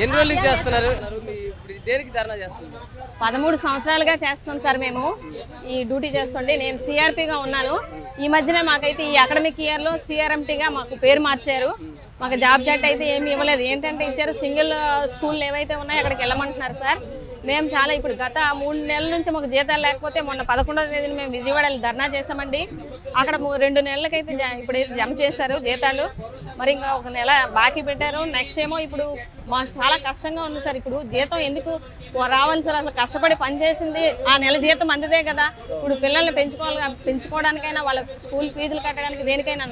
ఎన్ని రోజుల నుంచి చేస్తున్నారు? దేనికి ధర్నా చేస్తున్నారు? పదమూడు సంవత్సరాలుగా చేస్తున్నాం సార్ మేము. ఈ డ్యూటీ చేస్తుంటే నేను సిఆర్పిగా ఉన్నాను. ఈ మధ్యనే మాకైతే ఈ అకాడమిక్ ఇయర్లో సిఆర్ఎంటీగా మాకు పేరు మార్చారు. మాకు జాబ్ జట్ అయితే ఏమి ఇవ్వలేదు. ఏంటంటే ఇచ్చారు సింగిల్ స్కూల్ ఏవైతే ఉన్నాయో అక్కడికి వెళ్ళమంటున్నారు సార్. మేము చాలా ఇప్పుడు గత మూడు నెలల నుంచి మాకు జీతాలు లేకపోతే మొన్న పదకొండవ తేదీన మేము విజయవాడలో ధర్నా చేసామండి అక్కడ రెండు నెలలకైతే జ- జమ చేశారు జీతాలు. మరి ఇంకా ఒక నెల బాకీ పెట్టారు. నెక్స్ట్ ఏమో ఇప్పుడు మాకు చాలా కష్టంగా ఉంది సార్. ఇప్పుడు జీతం ఎందుకు రావాలి సార్? అసలు కష్టపడి పనిచేసింది ఆ నెల జీతం అందిదే కదా. ఇప్పుడు పిల్లల్ని పెంచుకోవాలి పెంచుకోవడానికైనా వాళ్ళ స్కూల్ ఫీజులు కట్టడానికి దేనికైనా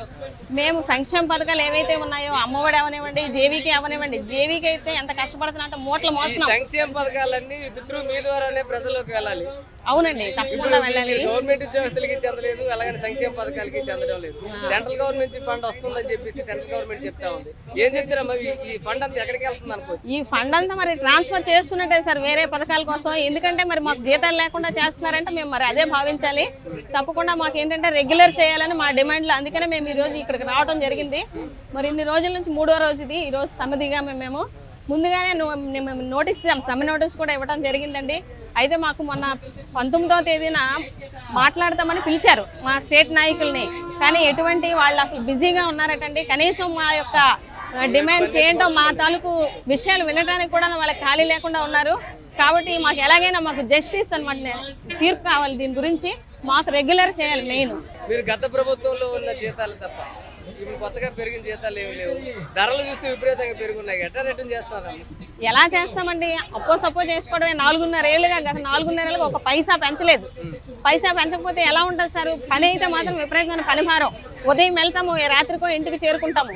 మేము సంక్షేమ పథకాలు ఏవైతే ఉన్నాయో అమ్మఒడి అవనివ్వండి జేవీకి అవనివ్వండి. జేవీకి అయితే ఎంత కష్టపడుతున్నా అంటే మూటలు మోస్తున్నాం. సంక్షేమ పథకాలన్నీ త్రూ మీ ద్వారానే ప్రజల్లోకి వెళ్ళాలి. అవునండి తప్పకుండా వెళ్ళాలి. గవర్నమెంట్ ఉద్యోగస్తులకి చెందలేదు అలాగే సంక్షేమ పథకాలకి చెందడం లేదు. సెంట్రల్ గవర్నమెంట్ ఫండ్ వస్తుందని చెప్పేసి సెంట్రల్ గవర్నమెంట్ చెప్తా ఉంది. ఏం చెప్తారా మరి ఈ- ఫండ్ అంతా ఎక్కడికి వెళ్తుంది అనుకోవచ్చు ఈ ఫండ్ అంతా మరి ట్రాన్స్ఫర్ చేస్తున్నట్టే సార్ వేరే పథకాల కోసం ఎందుకంటే మరి మాకు జీతాలు లేకుండా చేస్తున్నారంటే మేము మరి అదే భావించాలి. తప్పకుండా మాకు ఏంటంటే రెగ్యులర్ చేయాలని మా డిమాండ్లు. అందుకనే మేము ఈ రోజు ఇక్కడికి రావడం జరిగింది. మరి ఇన్ని రోజుల నుంచి మూడో రోజు ఇది. ఈ రోజు సమిదిగా మేము ముందుగానే నోటీస్ ఇచ్చాం సమ్మె నోటీస్ కూడా ఇవ్వడం జరిగిందండి. అయితే మాకు మొన్న పంతొమ్మిదవ తేదీన మాట్లాడతామని పిలిచారు మా స్టేట్ నాయకుల్ని. కానీ ఎటువంటి వాళ్ళు అసలు బిజీగా ఉన్నారటండి. కనీసం మా యొక్క డిమాండ్స్ ఏంటో మా తాలూకు విషయాలు వినడానికి కూడా వాళ్ళకి ఖాళీ లేకుండా ఉన్నారు. కాబట్టి మాకు ఎలాగైనా మాకు జస్టిస్ అనమాట తీర్పు కావాలి దీని గురించి. మాకు రెగ్యులర్ చేయాలి మెయిన్. మీరు గత ప్రభుత్వంలో ఉన్న జీతాలు తప్ప ఇప్పుడు కొత్తగా పెరిగిన జీతాలు ఏమి లేవు. ధరలు చూస్తే విపరీతంగా పెరుగున్నాయి. ఎట్లా రిటర్న్ చేస్తున్నారు ఎలా చేస్తామండి? అప్పో సపో చేసుకోవడమే నాలుగున్నర ఏళ్ళుగా గత నాలుగున్నర ఏళ్ళుగా ఒక పైసా పెంచలేదు. పైసా పెంచకపోతే ఎలా ఉంటుంది సార్? పని అయితే మాత్రం విపరీతమైన పని భారం ఉదయం వెళ్తాము రాత్రికో ఇంటికి చేరుకుంటాము.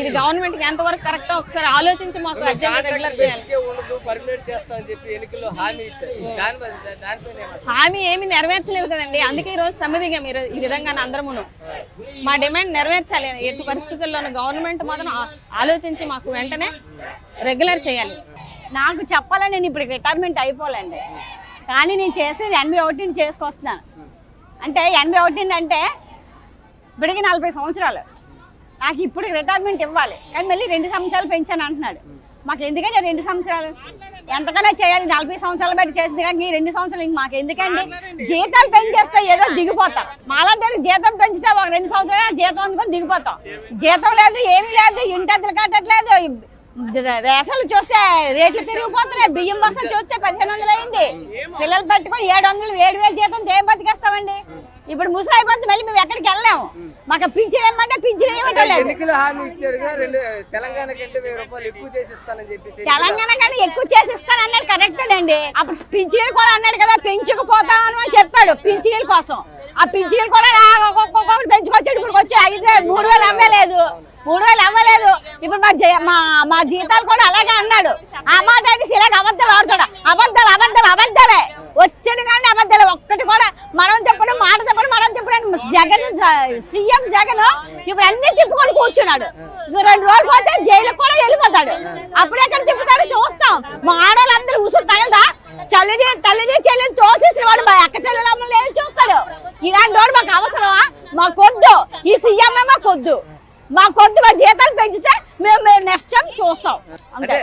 ఇది గవర్నమెంట్కి ఎంతవరకు కరెక్టో ఒకసారి ఆలోచించి మాకు రెగ్యులర్ చేయాలి. హామీ ఏమీ నెరవేర్చలేదు కదండి. అందుకే ఈ రోజు సమిధిగా మీరు ఈ విధంగా అందరమును. మా డిమాండ్ నెరవేర్చాలి. ఎట్టి పరిస్థితుల్లోనూ గవర్నమెంట్ మాత్రం ఆలోచించి మాకు వెంటనే రెగ్యులర్ చేయాలి. నాకు చెప్పాలని నేను ఇప్పుడు రిటైర్మెంట్ అయిపోలేండి కానీ నేను చేసేది ఎనభై ఒకటిని చేసుకొస్తున్నాను అంటే ఎనభై ఒకటిని అంటే ఇప్పటికి నలభై సంవత్సరాలు. నాకు ఇప్పుడు రిటైర్మెంట్ ఇవ్వాలి. కానీ మళ్ళీ రెండు సంవత్సరాలు పెంచాను అంటున్నాడు. మాకు ఎందుకంటే రెండు సంవత్సరాలు? ఎంతకైనా చేయాలి? నలభై సంవత్సరాలు బట్టి చేసింది కానీ ఈ రెండు సంవత్సరాలు ఇంక మాకు ఎందుకండి? జీతాలు పెంచేస్తే ఏదో దిగిపోతాం. మాలంటే జీతం పెంచితే ఒక రెండు సంవత్సరాలు జీతం అందుకొని దిగిపోతాం. జీతం లేదు ఏమీ లేదు ఇంటద్దులు కట్టట్లేదు రేషన్లు చూస్తే రేట్లు పెరిగిపోతున్నాయి. బియ్యం బస్స చూస్తే పదిహేను వందలు అయింది. పిల్లలు పట్టుకొని ఏడు వందలు ఏడు వేలు జీతం ఏం బతికేస్తామండి? ఇప్పుడు ముసలి అయిపోతే మళ్ళీ మేము ఎక్కడికి వెళ్ళాము మాకు పింఛన్ ఏమంటే పింఛన్ ఎన్నికల హామీ రెండు తెలంగాణ కంటే వెయ్యి రూపాయలు ఎక్కువ చేసి చెప్పేసి తెలంగాణ ఎక్కువ చేసి ఇస్తానన్నాడు కరెక్టేనండి అప్పుడు పింఛనీలు కూడా అన్నాడు కదా పెంచుకుపోతాను అని చెప్పాడు పింఛనీల కోసం. ఆ పింఛనీలు కూడా ఒక్కొక్కటి పెంచుకొచ్చాడు ఇప్పుడు వచ్చి ఐదు మూడు వేలు అవ్వలేదు మూడు వేలు అవ్వలేదు ఇప్పుడు మా మా మా జీతాలు కూడా అలాగే అన్నాడు. ఆ మాట అనేసి ఇలాగ అబద్ధాలు ఆడుతాడు. అబద్ధాలు అబద్ధాలు అబద్ధాలే. వచ్చిన కానీ అబద్ధాలు. ఒక్కటి కూడా మనం చెప్పడం మాట చెప్పడం మనం చెప్పడం జగన్ సీఎం జగన్ ఇప్పుడు అన్ని తిప్పుకొని కూర్చున్నాడు. రెండు రోజులు పోతే జైలుకు కూడా వెళ్ళిపోతాడు. అప్పుడు ఎక్కడ తిప్పుతాడు చూస్తాం. మా ఆడవాళ్ళందరూ ఉసురు తగలదా? చల్లిని తల్లిని చెల్లిని తోసేసిన వాడు మా అక్క చెల్లెలమ్మలు ఏం చూస్తాడు? ఇలాంటి వాడు మాకు అవసరమా? మాకొద్దు ఈ సీఎం మాకొద్దు మాకొద్దు మా జీతాలు పెంచితే మేము మేము నెక్స్ట్ టైం చూస్తాం అంటే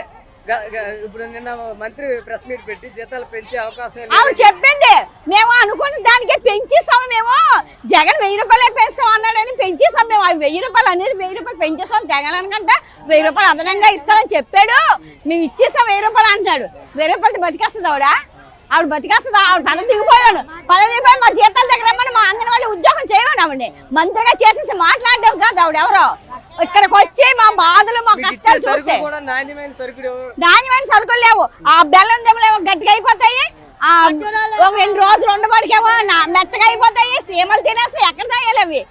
ఇప్పుడు నిన్న మంత్రి ప్రెస్ మీట్ పెట్టి జీతాలు పెంచే అవకాశం. ఆవిడ చెప్పింది. మేము అనుకున్న దానికే పెంచేసాం మేము. జగన్ వెయ్యి రూపాయలే పెంచుతాం అన్నాడని పెంచేసాం మేము. అవి వెయ్యి రూపాయలు అనేది వెయ్యి రూపాయలు పెంచేసాం జగన్ కంటే వెయ్యి రూపాయలు అదనంగా ఇస్తామని చెప్పాడు. మేము ఇచ్చేసాం వెయ్యి రూపాయలు అంటున్నాడు. వెయ్యి రూపాయలతో బతికేస్తుంది ఆవిడ. ఆవిడ బతికేస్తుంది? ఆవిడ పదవి దిగిపోయాడు. పదవి దిగిపోయి మా జీతాల దగ్గర రమ్మని మా అంగన్వాడి ఉద్యోగం చేయమని ఆవిడని. మంత్రిగా చేసేసి మాట్లాడడం కాదు ఆవిడ ఎవరో. ఇక్కడికి వచ్చి మా బాధలు మా కష్టాలు చూస్తే. కూడా నాణ్యమైన సరుకులు లేవు. ఆ బెల్లం దెమ్మలేమో గట్టిగా అయిపోతాయి. ఆ ఒక రెండు రోజులు ఉండబడికేమో నా- మెత్తగా అయిపోతాయి. సీమలు తినేస్తాయి ఎక్కడ తాయాలి అవి?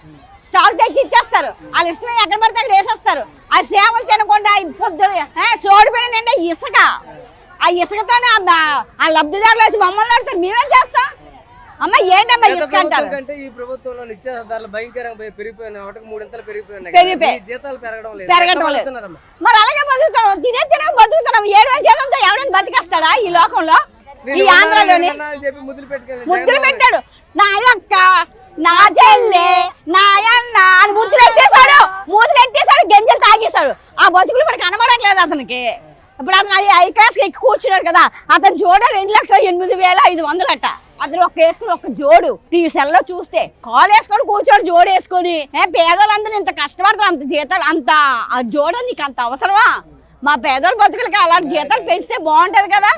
స్టాక్ తెచ్చి ఇచ్చేస్తారు. వాళ్ళ ఇష్టం ఎక్కడ పడితే అక్కడ వేసేస్తారు. ఆ సేవలు తినకుండా ఈ పొద్దున సోడిపోయిన నిండా ఇసుక. ఆ ఇసుకతోనే ఆ లబ్ధిదారులు వచ్చి మమ్మల్ని అడుగుతారు మేమేం చేస్తాం? అమ్మ ఏంటమ్మా ఇసుక అంటారు? కంటే ఈ ప్రభుత్వంలో భయంకరంగా పెరిగి- పెరిగిపోయినాయి. ఒకటికి మూడింతలు పెరిగిపోయినాయి పెరిగిపోయాయి. మీ జీతాలు పెరగడం లేదు. పెరగడం ఎట్లా లేదు. బతుకుతున్నారమ్మా? మరి అలాగే బతుకుతాం తినే తినే బతుకుతున్నాం ఏడు వేల జీతంతో బతికేస్తాడా ఈ లోకంలో? ఈ ఆంధ్రలోని ముద్దులు పెట్టాడు. నా అక్క నా చెల్లె నా అన్న అని ముద్దులు ఎట్టేశాడు మూతులు ఎట్టేశాడు గంజలు తాగేశాడు. ఆ బతుకులు మరి కనబడట్లేదు అతనికి. ఇప్పుడు అతను ఐ- ఐ క్లాస్ ఎక్కి కూర్చున్నాడు కదా అతను జోడ రెండు లక్షల ఎనిమిది వేల ఐదు వందలట. అతను ఒక వేసుకుని ఒక జోడు ఈ సెల్లో చూస్తే కాలు వేసుకొని కూర్చోడు జోడు వేసుకొని. ఏ ఇంత కష్టపడతారు అంత జీతాలు అంత ఆ జోడ నీకు అంత అవసరమా? మా పేదోళ్ళ బతుకులకి అలాంటి జీతాలు పెంచితే బాగుంటది కదా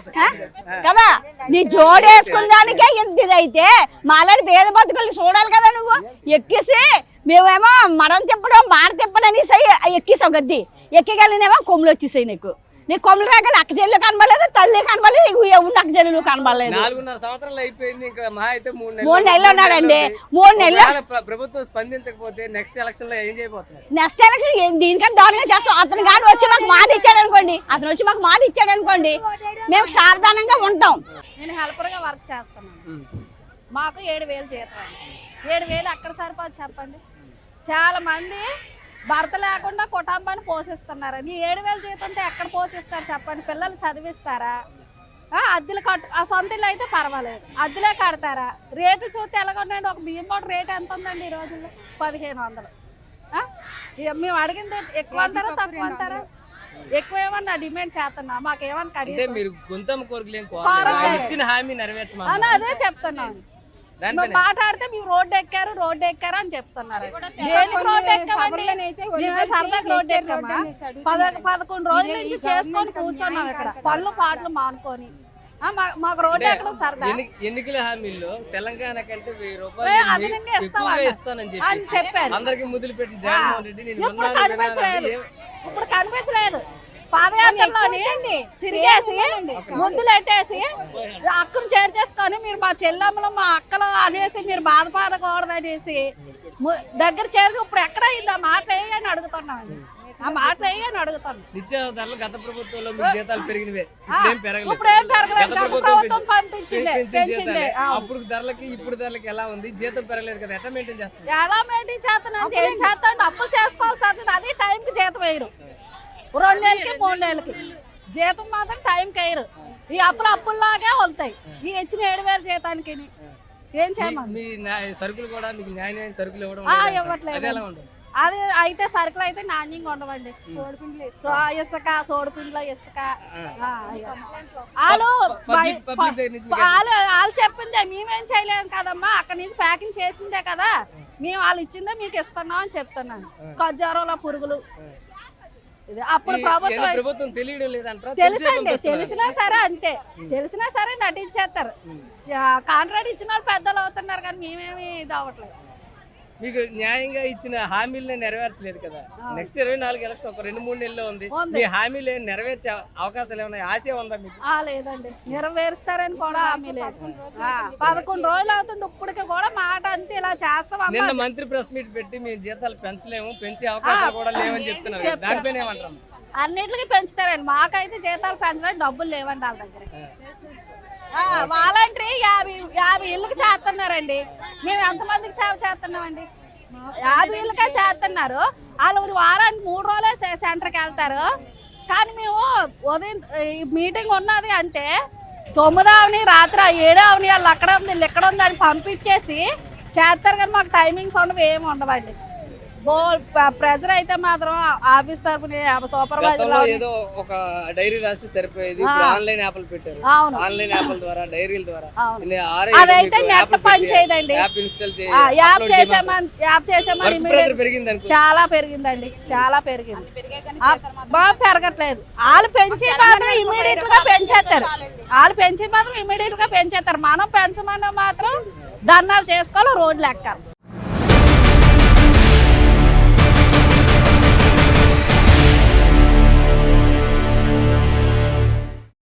కదా? నీ జోడు వేసుకున్న దానికే ఇంత ఇదైతే. మాలాంటి పేద బతుకుల్ని చూడాలి కదా నువ్వు. ఎక్కేసి మేమేమో మడం తిప్పడం మార తిప్పడం అనేసి ఎక్కేసావు గద్ది. ఎక్కగలినేమో కొమ్ములు వచ్చేసాయి నీకు. నీ కొమ్ములు రాకలు అక్క చెల్లెలు కనబడలేదు తల్లి కనబడలేదు ఉన్న అక్క చెల్లెలు కనబడలేదు? నాలుగున్నర సంవత్సరాలు అయిపోయింది ఇంకా మహా అయితే మూడు నెలలు. మూడు నెలలు ఉన్నాడండి. మూడు నెలలు. ప్రభుత్వం స్పందించకపోతే నెక్స్ట్ ఎలక్షన్లో ఏం చేయబోతున్నారు? నెక్స్ట్ ఎలక్షన్ ఏ- దీనికన్నా దారుణంగా చేస్తాం. అతను కానీ వచ్చి మాకు మాట ఇచ్చాడు అనుకోండి అతను వచ్చి మాకు మాట ఇచ్చాడు అనుకోండి మేము సావధానంగా ఉంటాం. నేను హెల్పర్గా వర్క్ చేస్తున్నాను. మాకు ఏడు వేలు జీతం. ఏడు వేలు అక్కడ సరిపోదు చెప్పండి. చాలా మంది భర్త లేకుండా కుటుంబాన్ని పోషిస్తున్నారు? ఈ ఏడు వేలు జీతంతో ఎక్కడ పోషిస్తారు చెప్పండి. పిల్లలు చదివిస్తారా? ఆ, అద్దెలు కట్టు ఆ సొంత ఇల్లు అయితే పర్వాలేదు. అద్దెలే కడతారా? రేటు చూస్తే ఎలాగొండండి ఒక బియ్యం కూడా రేట్ ఎంత ఉందండి ఈ రోజుల్లో? పదిహేను వందలు. మేము అడిగింది ఎక్కువ అంటారా తక్కువ అంటారా? ఎక్కువ ఏమన్నా డిమాండ్ చేస్తున్నా. మాకేమన్నా అంటే కనీసం మీరు కోరికలు అదే చెప్తున్నాను మేము మాట్లాడితే మీరు రోడ్డు ఎక్కారు రోడ్డు ఎక్కారు అని చెప్తున్నారు. దేనికి రోడ్డు ఎక్కామండి? మేమే సరదాగా రోడ్డు ఎక్కామా? పద పదకొండు రోజుల నుంచి చేసుకొని కూర్చున్నాం ఇక్కడ. పళ్ళు పాటలు మానుకొని. మాకు రోడ్డు ఎక్కడ సరదా. ఎన్ని- ఎన్నికల హామీల్లో తెలంగాణ కంటే వెయ్యి రూపాయలు. ఇస్తానని చెప్పి అందరికి ముద్దులు పెట్టిన జగన్మోహన్ రెడ్డి కనిపించలేదు. ఇప్పుడు కనిపించలేదు. పాదయాత్రలోని తిరిగేసి ముద్దులు పెట్టేసి అక్కను చేర్చేసుకొని మీరు మా చెల్లమ్మలు మా అక్కలు అనేసి మీరు బాధపడకూడదు అనేసి ము- దగ్గర చేర్చి ఇప్పుడు ఎక్కడ అయింది? ఆ మాట వేయని అడుగుతున్నామండి ఆ మాట వేయని అడుగుతున్నాం. నిత్యావసర ధరలు గత ప్రభుత్వంలో మీ జీతాలు పెరిగినవే. ఇప్పుడేం పెరగలేదు. ఇప్పుడు ఏం పెరగలేదు. ప్రభుత్వం ప్రభుత్వం పెంచి- పంపించింది పెంచింది. అప్పుడు ధరలకి ఇప్పుడు ధరలకి ఎలా ఉంది? జీతం పెరగలేదు కదా. ఎట్లా మెయింటైన్ చేస్తారు ఎలా మెయింటైన్ చేస్తానంటే ఏం చేస్తాడు అప్పులు చేసుకోవాల్సి వస్తుంది. అది టైంకి జీతం వేయరు. రెండు నెలలకి మూడు నెలలకి జీతం మాత్రం టైంకి వేయరు ఈ అప్పులు అప్పుల్లాగే వెళ్తాయి ఈ ఇచ్చిన ఏడు వేల జీతానికి ఏం మీ- చేయమని మీ న్యాయ- సరుకులు కూడా మీకు న్యాయమైన సరుకులు ఇవ్వడం ఆ, లేదంట. ఇవ్వట్లేదు. అది ఎలా ఉంటుంది? అది అయితే సరుకులు అయితే నాణ్యంగా ఉండవండి. సో ఇసుక సోడిపిండిలో ఇసుక. వాళ్ళు వాళ్ళు వాళ్ళు చెప్పిందే మేమేం చేయలేము కదమ్మా. అక్కడి నుంచి ప్యాకింగ్ చేసిందే కదా. మేము వాళ్ళు ఇచ్చిందే మీకు ఇస్తున్నాం అని చెప్తున్నాను. ఖజ్జారంలో పురుగులు. అప్పుడు ప్రభుత్వం తెలియడం లేదంటారా? తెలుసండి తెలిసినా సరే అంతే. తెలిసినా సరే నటించేస్తారు. కాంట్రాక్ట్ ఇచ్చిన వాళ్ళు పెద్దలు అవుతున్నారు కానీ మేమేమి ఇది అవ్వట్లేదు. మీకు న్యాయంగా ఇచ్చిన హామీలనే నెరవేర్చలేదు కదా. నెక్స్ట్ ఇరవై నాలుగు ఎలక్షన్ ఒక రెండు మూడు నెలల్లో ఉంది. మీ హామీలు నెరవేర్చే అవకాశాలు ఏమైనా ఆశ ఉందా మీకు? లేదండి. నెరవేరుస్తారని కూడా హామీ లేదు పదకొండు రోజులు అవుతుంది. ఇప్పటికి కూడా మాట అంతే చేస్తామమ్మా నిన్న మంత్రి ప్రెస్ మీట్ పెట్టి మీ జీతాలు పెంచలేము పెంచే అవకాశాలు కూడా లేవని చెప్తున్నారు. దానిపైన ఏమంటారు? అన్నిటికీ పెంచుతారండి మాకైతే జీతాలు పెంచడానికి డబ్బులు లేవండి వాళ్ళ దగ్గర. వాలంటరీ యాభై యాభై ఇళ్ళకి చేస్తున్నారండి. మేము ఎంతమందికి సేవ చేస్తున్నామండి? యాభై ఇళ్ళకే చేస్తున్నారు. వాళ్ళు వారానికి మూడు రోజులే సెంటర్కి వెళ్తారు. కానీ మేము ఉదయం మీటింగ్ ఉన్నది అంటే తొమ్మిదవని రాత్రి ఏడవని వాళ్ళు అక్కడ ఉంది ఇక్కడ ఉంది అని పంపించేసి చేస్తారు కానీ మాకు టైమింగ్స్ ఉండవు ఏమి ఉండవండి బో ప్రెజర్ అయితే మాత్రం ఆఫీస్ తరఫున గతంలో సూపర్వైజర్ ఏదో ఒక డైరీ రాస్తే సరిపోయేది. ఇప్పుడు ఆన్లైన్ యాప్లు పెట్టారు. అవును. ఆన్లైన్ యాప్ల ద్వారా డైరీల ద్వారా. అదైతే నెట్ యాప్లు పని పెట్టి చేయదండి. యాప్. చేసామని యాప్ చేసామని వర్క్ immediate- ప్రెజర్ పెరిగింది అనుకో. చాలా పెరిగిందండి. చాలా పెరిగింది. బాగా పెరగట్లేదు. వాళ్ళు పెంచి మాత్రం ఇమీడియట్గా పెంచేస్తారు. వాళ్ళు పెంచి మాత్రం ఇమీడియట్గా పెంచేస్తారు. మనం పెంచమని మాత్రం ధర్నాలు చేసుకోవాలి రోడ్లు ఎక్కాలి.